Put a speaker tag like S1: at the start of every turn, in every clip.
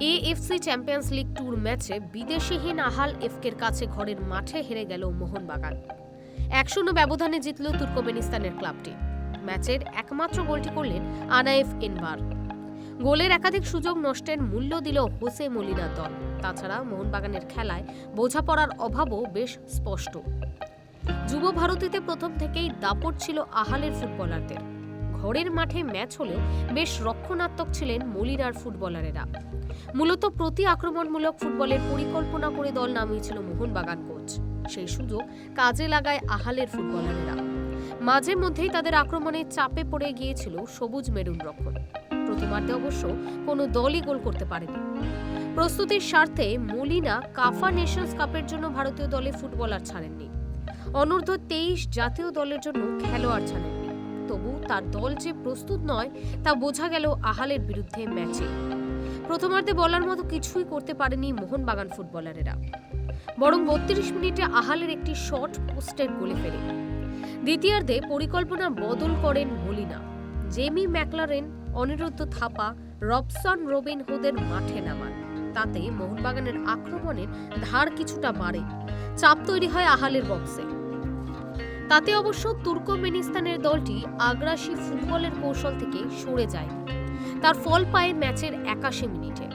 S1: AFC champions league tour ম্যাচে বিদেশিহীন আহাল এফকের কাছে ঘরের মাঠে হেরে গেল মোহনবাগান। এক শূন্য ব্যবধানে জিতল তুর্কমেনিস্তানের ক্লাবটি। ম্যাচের একমাত্র গোলটি করলেন আনায়েফ এনবার গোলের একাধিক সুযোগ নষ্টের মূল্য দিল হোসে মলিনার দল। তাছাড়া মোহনবাগানের খেলায় বোঝাপড়ার অভাবও বেশ স্পষ্ট। যুব ভারতীতে প্রথম থেকেই দাপট ছিল আহালের ফুটবলারদের। ঘরের মাঠে ম্যাচ হলেও বেশ রক্ষণাত্মক ছিলেন মলিনার ফুটবলারেরা। মূলত প্রতি আক্রমণমূলক ফুটবলের পরিকল্পনা করে দল নামিয়েছিল মোহনবাগান কোচ। সেই সুযোগ কাজে লাগায় আহালের ফুটবলারেরা। মাঝে মধ্যেই তাদের আক্রমণে চাপে পড়ে গিয়েছিল সবুজ মেরুন রক্ষণ প্রথমার্ধে অবশ্য কোনো দলই গোল করতে পারেনি। প্রস্তুতির স্বার্থে মলিনা কাফা নেশনস কাপের জন্য ভারতীয় দলে ফুটবলার ছাড়েননি। অনূর্ধ্ব তেইশ জাতীয় দলের জন্য খেলোয়াড় ছাড়েননি। তবু তার দল যে প্রস্তুত নয়, তা বোঝা গেল আহালের বিরুদ্ধে ম্যাচে। প্রথমার্ধে বলার মতো কিছুই করতে পারেনি মোহনবাগান ফুটবলারেরা। বরং বত্রিশ মিনিটে আহালের একটি শট পোস্টের গোলে ফেরে। দ্বিতীয়ার্ধে পরিকল্পনা বদল করেন Molina. Jamie McLaren, Anirudh Thapa, Robson Robin হুদের মাঠে নামান। তাতে মোহনবাগানের আক্রমণের ধার কিছুটা বাড়ে। চাপ তৈরি হয় আহালের বক্সে। তাতে অবশ্য তুর্কমেনিস্তানের দলটি আগ্রাসী ফুটবলের কৌশল থেকে সরে যায় তার ফল পায় ম্যাচের একাশি মিনিটে।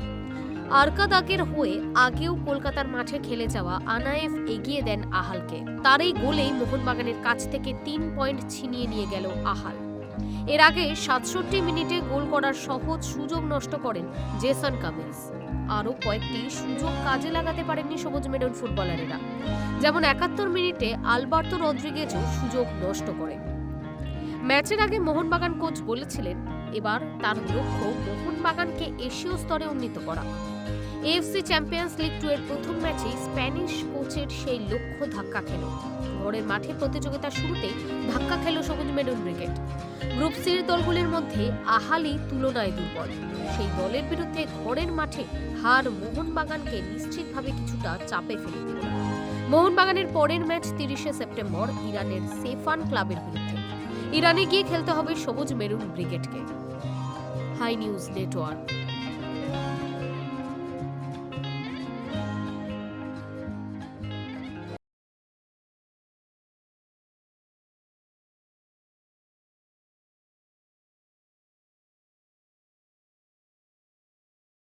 S1: আরকাদাকের হয়ে আগেও কলকাতার মাঠে খেলে যাওয়া আনায়েফ এগিয়ে দেন আহালকে। তার এই গোলেই মোহনবাগানের কাছ থেকে তিন পয়েন্ট ছিনিয়ে নিয়ে গেল আহাল। এর আগে সাতষট্টি মিনিটে গোল করার সহজ সুযোগ নষ্ট করেন জেসন কামিন্স। আরও কয়েকটি সুযোগ কাজে লাগাতে পারেননি সবুজ মেডন ফুটবলারেরা। যেমন একাত্তর মিনিটে আলবার্তো রদ্রিগেজও সুযোগ নষ্ট করে ম্যাচের আগে মোহনবাগান কোচ বলেছিলেন, এবার তার লক্ষ্য মোহনবাগানকে এশীয় স্তরে উন্নীত করা। এএফসি চ্যাম্পিয়ন্স লিগ টু এর প্রথম ম্যাচে স্প্যানিশ কোচের সেই লক্ষ্য ধাক্কা খেল। ঘরের মাঠে প্রতিযোগিতার শুরুতেই ধাক্কা খেল সবুজ মেডন ব্রিগেড। গ্রুপ সির দলগুলির মধ্যে আহালি তুলনায় দুর্বল। সেই দলের বিরুদ্ধে ঘরের মাঠে হার মোহনবাগানকে নিশ্চিতভাবে কিছুটা চাপে ফেলে দিল। মোহনবাগানের পরের ম্যাচ তিরিশে সেপ্টেম্বর ইরানের সেফান ক্লাবের বিরুদ্ধে। ইরানে গিয়ে খেলতে হবে সবুজ মেরুন ব্রিগেডকে। Hi news network.